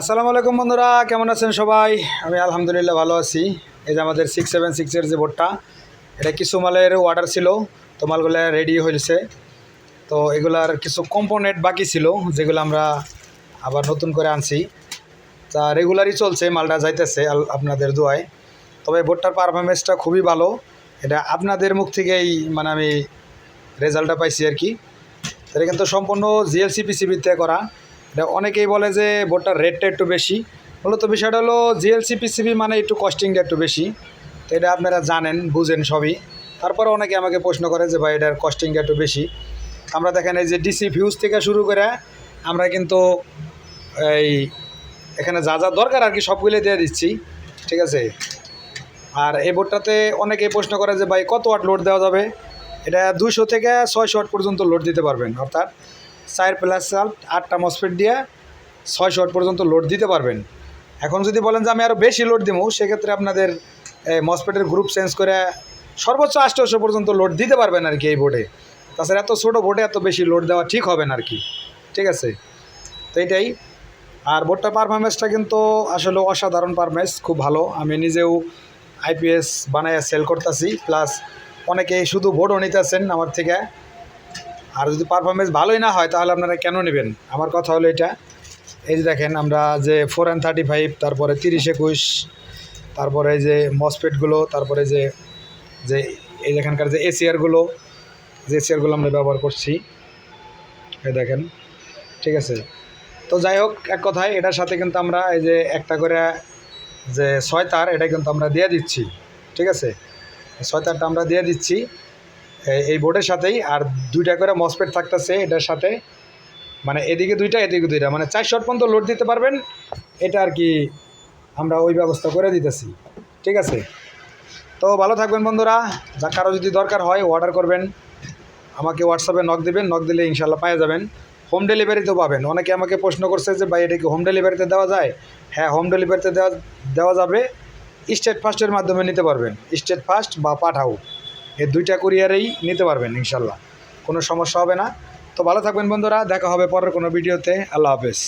আসসালামু আলাইকুম বন্ধুরা, কেমন আছেন সবাই? আমি আলহামদুলিল্লাহ ভালো আছি। এই যে আমাদের সিক্স সেভেন সিক্সের যে বোর্ডটা এটা কিছু মালের অর্ডার ছিল, তো মালগুলো রেডি হয়েছে। তো এগুলার কিছু কম্পোনেন্ট বাকি ছিল, যেগুলো আমরা আবার নতুন করে আনছি। তা রেগুলারই চলছে, মালটা যাইতেছে আপনাদের দোয়ায়। তবে বোর্ডটার পারফরমেন্সটা খুবই ভালো। এটা আপনাদের মুখ থেকেই মানে আমি রেজাল্টটা পাইছি আর কি। এটা কিন্তু সম্পূর্ণ জিএলসি পিসিবিতে করা। এটা অনেকেই বলে যে বোর্ডটার রেটটা একটু বেশি। মূলত বিষয়টা হলো জিএলসি পিসিবি মানে একটু কস্টিংটা একটু বেশি। তো এটা আপনারা জানেন, বুঝেন সবই। তারপরে অনেকে আমাকে প্রশ্ন করে যে ভাই এটার কস্টিংটা একটু বেশি। আমরা দেখেন এই যে ডিসি ফিউজ থেকে শুরু করে আমরা কিন্তু এই এখানে যা যা দরকার আর কি সবগুলো দিয়ে দিচ্ছি, ঠিক আছে? আর এই বোর্ডটাতে অনেকেই প্রশ্ন করে যে ভাই কত ওয়াট লোড দেওয়া যাবে? এটা দুশো থেকে ছয়শো ওয়াট পর্যন্ত লোড দিতে পারবেন, অর্থাৎ চার প্লাস সাল্ট আটটা মসফেট দিয়ে ছয়শো ওয়াট পর্যন্ত লোড দিতে পারবেন। এখন যদি বলেন যে আমি আরও বেশি লোড দিব, সেক্ষেত্রে আপনাদের মসফেটের গ্রুপ চেঞ্জ করে সর্বোচ্চ আষ্টশো পর্যন্ত লোড দিতে পারবেন আর কি এই বোর্ডে তাছাড়া এত ছোটো বোর্ডে এত বেশি লোড দেওয়া ঠিক হবে না আর কি। ঠিক আছে? তো এইটাই আর বোর্ডটার পারফরমেন্সটা কিন্তু আসলে অসাধারণ পারফরমেন্স খুব ভালো। আমি নিজেও আইপিএস বানাইয়া সেল করতেছি। প্লাস অনেকে শুধু বোর্ডও নিতেছেন আমার থেকে। আর যদি পারফরমেন্স ভালোই না হয়, তাহলে আপনারা কেন নেবেন? আমার কথা হলো এটা। এই যে দেখেন, আমরা যে ফোর অ্যান্ড থার্টি ফাইভ তারপরে তিরিশ একুশ, তারপরে যে মসপেটগুলো তারপরে যে যে এই এখানকার যে এসিআরগুলো যে এসিআরগুলো আমরা ব্যবহার করছি। এই দেখেন, ঠিক আছে? তো যাই হোক, এক কথায় এটার সাথে কিন্তু আমরা এই যে একটা করে যে ছয় তার, এটা কিন্তু আমরা দিয়ে দিচ্ছি। ঠিক আছে? ছয় তারটা আমরা দিয়ে দিচ্ছি। এই- বোর্ডের সাথেই, আর দুইটা করে মসপেট থাকতেছে এটার সাথে। মানে এদিকে দুইটা এদিকে দুইটা। মানে চার শট পর্যন্ত লোড দিতে পারবেন, এটা আর কি আমরা ওই ব্যবস্থা করে দিতেছি। ঠিক আছে? তো ভালো থাকবেন বন্ধুরা। যা কারও যদি দরকার হয় অর্ডার করবেন। আমাকে হোয়াটসঅ্যাপে নক দেবেন নক দিলে ইনশাল্লাহ পাওয়া যাবেন। হোম ডেলিভারিতেও পাবেন। অনেকে আমাকে প্রশ্ন করছে যে, ভাই, এটা কি হোম ডেলিভারিতে দেওয়া যায়? হ্যাঁ হোম ডেলিভারিতে দেওয়া দেওয়া যাবে। স্টেট ফার্স্টের মাধ্যমে নিতে পারবেন। স্টেট ফার্স্ট বা পাঠাও এই দুইটা কুরিয়ারেই নিতে পারবেন ইনশাল্লাহ কোনো সমস্যা হবে না। তো ভালো থাকবেন বন্ধুরা, দেখা হবে পরের কোনো ভিডিওতে। আল্লাহ হাফেজ।